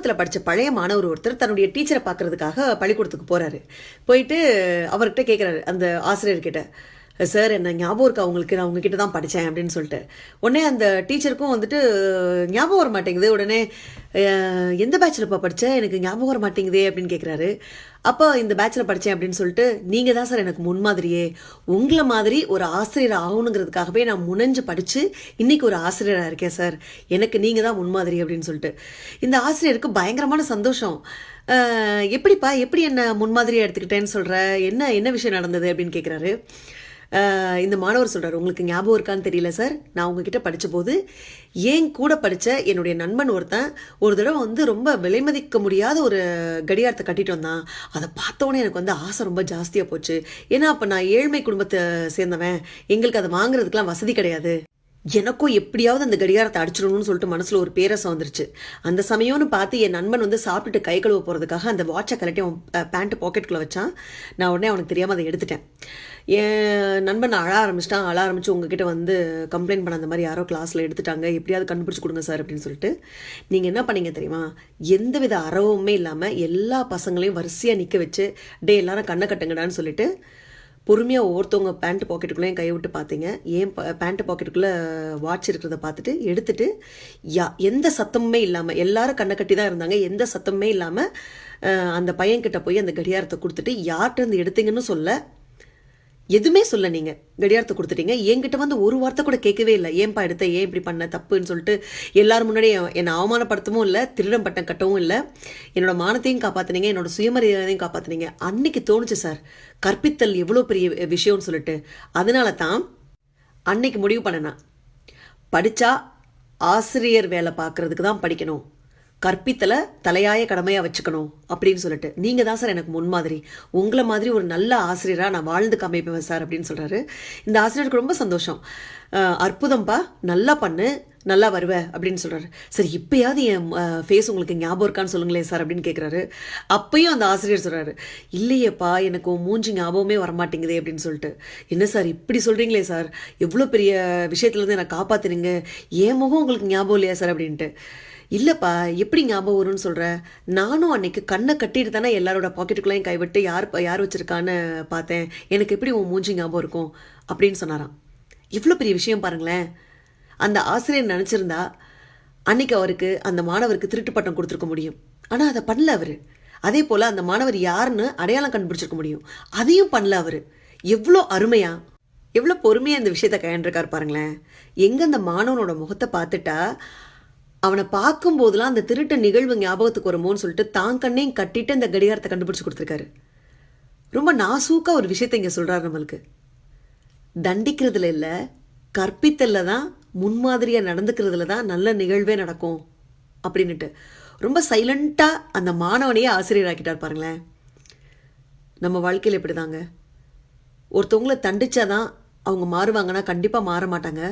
பள்ளிக்கூடத்தில் படித்த பழைய மாணவர் ஒருத்தர் தன்னுடைய டீச்சரை பார்க்கறதுக்காக பள்ளிக்கூடத்துக்கு போகிறாரு போயிட்டு அவர்கிட்ட கேட்குறாரு அந்த ஆசிரியர்கிட்ட. சார் என்ன ஞாபகம் இருக்கா? உங்களுக்கு நான் உங்ககிட்ட தான் படித்தேன் அப்படின்னு சொல்லிட்டு. உடனே அந்த டீச்சருக்கும் வந்துட்டு ஞாபகம் வர மாட்டேங்குது. உடனே எந்த பேட்சில்ப்பா படித்தேன் எனக்கு ஞாபகம் வர மாட்டேங்குதே அப்படின்னு கேட்குறாரு அப்போ இந்த பேட்சில் படித்தேன் அப்படின்னு சொல்லிட்டு நீங்கள் தான் சார் எனக்கு முன்மாதிரியே உங்களை மாதிரி ஒரு ஆசிரியர் ஆகணுங்கிறதுக்காகவே நான் முனைஞ்சு படித்து இன்னைக்கு ஒரு ஆசிரியராக இருக்கேன் சார் எனக்கு நீங்கள் தான் முன்மாதிரி அப்படின்னு சொல்லிட்டு. இந்த ஆசிரியருக்கு பயங்கரமான சந்தோஷம். எப்படிப்பா? எப்படி என்ன முன்மாதிரியாக எடுத்துக்கிட்டேன்னு சொல்கிற என்ன என்ன விஷயம் நடந்தது? அப்படின்னு கேட்குறாரு இந்த மாணவர் சொல்கிறார் உங்களுக்கு ஞாபகம் இருக்கான்னு தெரியல சார். நான் உங்ககிட்ட படித்த போது ஏன் கூட படித்த என்னுடைய நண்பன் ஒருத்தன் ஒரு தடவை வந்து ரொம்ப விலைமதிக்க முடியாத ஒரு கடிகாரத்தை கட்டிட்டு வந்தான். அதை பார்த்தோன்னே எனக்கு வந்து ஆசை ரொம்ப ஜாஸ்தியாக போச்சு. ஏன்னா அப்போ நான் ஏழ்மை குடும்பத்தை சேர்ந்தவன். எங்களுக்கு அதை வாங்குறதுக்கெலாம் வசதி கிடையாது. எனக்கும் எப்படியாவது அந்த கடிகாரத்தை அடிச்சிடணும்னு சொல்லிட்டு மனசில் ஒரு பேரசம் வந்துருச்சு. அந்த சமயம்னு பார்த்து என் நண்பன் வந்து சாப்பிட்டுட்டு கை கழுவ போகிறதுக்காக அந்த வாட்சை கலட்டி அவன் பேண்ட் பாக்கெட்டுக்குள்ளே வச்சான். நான் உடனே அவனுக்கு தெரியாமல் அதை எடுத்துட்டேன். என் நண்பன் அழ ஆரம்பிச்சிட்டான். அழ ஆரம்பிச்சு உங்ககிட்ட வந்து கம்ப்ளைண்ட் பண்ண அந்த மாதிரி யாரோ கிளாஸில் எடுத்துட்டாங்க. எப்படியாவது கண்டுபிடிச்சி கொடுங்க சார் அப்படின்னு சொல்லிட்டு நீங்கள் என்ன பண்ணீங்க தெரியுமா? எந்தவித அறவுமே இல்லாமல் எல்லா பசங்களையும் வரிசையாக நிற்க வச்சு டே எல்லாரும் கண்ணை கட்டுங்கடான்னு சொல்லிட்டு பொறுமையாக ஒவ்வொருத்தவங்க பேண்ட் பாக்கெட்டுக்குள்ளேயும் கையை விட்டு பார்த்தீங்க ஏன் பேண்ட் பாக்கெட்டுக்குள்ளே வாட்ச் இருக்கிறத பார்த்துட்டு எடுத்துட்டு யா எந்த சத்தமுமே இல்லாமல் எல்லாரும் கண்ணை கட்டி தான் இருந்தாங்க. எந்த சத்தமுமே இல்லாமல் அந்த பையன்கிட்ட போய் அந்த கடிகாரத்தை கொடுத்துட்டு யார்கிட்ட இருந்து எடுத்தீங்கன்னு சொல்ல எதுவுமே சொல்ல நீங்கள் கடியாரத்தை கொடுத்துட்டீங்க. என்கிட்ட வந்து ஒரு வார்த்தை கூட கேட்கவே இல்லை. ஏன்பா எடுத்த? ஏன் இப்படி பண்ண? தப்புன்னு சொல்லிட்டு எல்லாரும் முன்னாடியும் என்னை அவமானப்படுத்தவும் இல்லை திருடம் பட்டம் கட்டவும் இல்லை. என்னோட மானத்தையும் காப்பாத்துனீங்க. என்னோட சுயமரியாதையும் காப்பாத்துனீங்க. அன்னைக்கு தோணுச்சு சார். கற்பித்தல் எவ்வளோ பெரிய விஷயம்னு சொல்லிட்டு. அதனால தான் அன்னைக்கு முடிவு பண்ணனா படித்தா ஆசிரியர் வேலை பார்க்கறதுக்கு தான் படிக்கணும். கற்பித்தலை தலையாய கடமையாக வச்சுக்கணும் அப்படின்னு சொல்லிட்டு. நீங்கள் தான் சார் எனக்கு முன்மாதிரி. உங்களை மாதிரி ஒரு நல்ல ஆசிரியராக நான் வாழ்ந்து காமிப்பேன் சார் அப்படின்னு சொல்கிறாரு இந்த ஆசிரியருக்கு ரொம்ப சந்தோஷம். அற்புதம்பா நல்லா பண்ணு நல்லா வருவ அப்படின்னு சொல்கிறாரு சரி இப்போயாவது என் ஃபேஸ் உங்களுக்கு ஞாபகம் இருக்கான்னு சொல்லுங்களேன் சார் அப்படின்னு கேட்குறாரு அப்பயும் அந்த ஆசிரியர் சொல்கிறாரு இல்லையேப்பா எனக்கு மூஞ்சி ஞாபகமே வரமாட்டேங்குதே அப்படின்னு சொல்லிட்டு. என்ன சார் இப்படி சொல்கிறீங்களே சார்? எவ்வளோ பெரிய விஷயத்துலேருந்து என்னை காப்பாத்துனீங்க? என் முகம் உங்களுக்கு ஞாபகம் இல்லையா சார்? அப்படின்ட்டு. இல்லைப்பா எப்படி ஞாபகம் வரும்னு சொல்கிற நானும் அன்னைக்கு கண்ணை கட்டிட்டு தானே எல்லாரோட பாக்கெட்டுக்குள்ளேயும் கைவிட்டு யார் யார் வச்சுருக்கான்னு பார்த்தேன். எனக்கு எப்படி உன் மூஞ்சி ஞாபகம் இருக்கும்? அப்படின்னு சொன்னாராம். இவ்வளோ பெரிய விஷயம் பாருங்களேன். அந்த ஆசிரியர் நினச்சிருந்தா அன்னைக்கு அவருக்கு அந்த மாணவருக்கு திருட்டு பட்டம் கொடுத்துருக்க முடியும். ஆனால் அதை பண்ணல அவர். அதே போல் அந்த மாணவர் யாருன்னு அடையாளம் கண்டுபிடிச்சிருக்க முடியும். அதையும் பண்ணல அவர். எவ்வளோ அருமையா எவ்வளோ பொறுமையாக இந்த விஷயத்தை கையாண்டிருக்காரு பாருங்களேன். எங்கே அந்த மாணவனோட முகத்தை பார்த்துட்டா அவனை பார்க்கும்போதெல்லாம் அந்த திருட்டு நிகழ்வு ஞாபகத்துக்கு வருமோன்னு சொல்லிட்டு தான் கண்ணையும் கட்டிட்டு அந்த கடிகாரத்தை கண்டுபிடிச்சு கொடுத்துருக்காரு. ரொம்ப நாசூக்காக ஒரு விஷயத்தை இங்கே சொல்கிறாரு நம்மளுக்கு. தண்டிக்கிறதுல இல்லை கற்பித்தல்ல தான் முன்மாதிரியாக நடந்துக்கிறதுல தான் நல்ல நிகழ்வே நடக்கும் அப்படின்னுட்டு. ரொம்ப சைலண்ட்டாக அந்த மாணவனையே ஆசிரியராக்கிட்டார் பாருங்களேன். நம்ம வாழ்க்கையில் இப்படி தாங்க ஒருத்தவங்களை தண்டிச்சாதான் அவங்க மாறுவாங்கன்னா கண்டிப்பாக மாற மாட்டாங்க.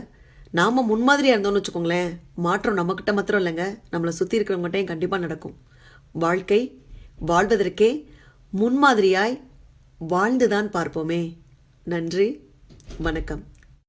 நாம் முன்மாதிரியாக இருந்தோம்னு வச்சுக்கோங்களேன். மாற்றம் நம்மக்கிட்ட மாத்திரம் இல்லைங்க. நம்மளை சுற்றி இருக்கிறவங்ககிட்டையும் கண்டிப்பாக நடக்கும். வாழ்க்கை வாழ்வதற்கே முன்மாதிரியாய் வாழ்ந்துதான் பார்ப்போமே. நன்றி. வணக்கம்.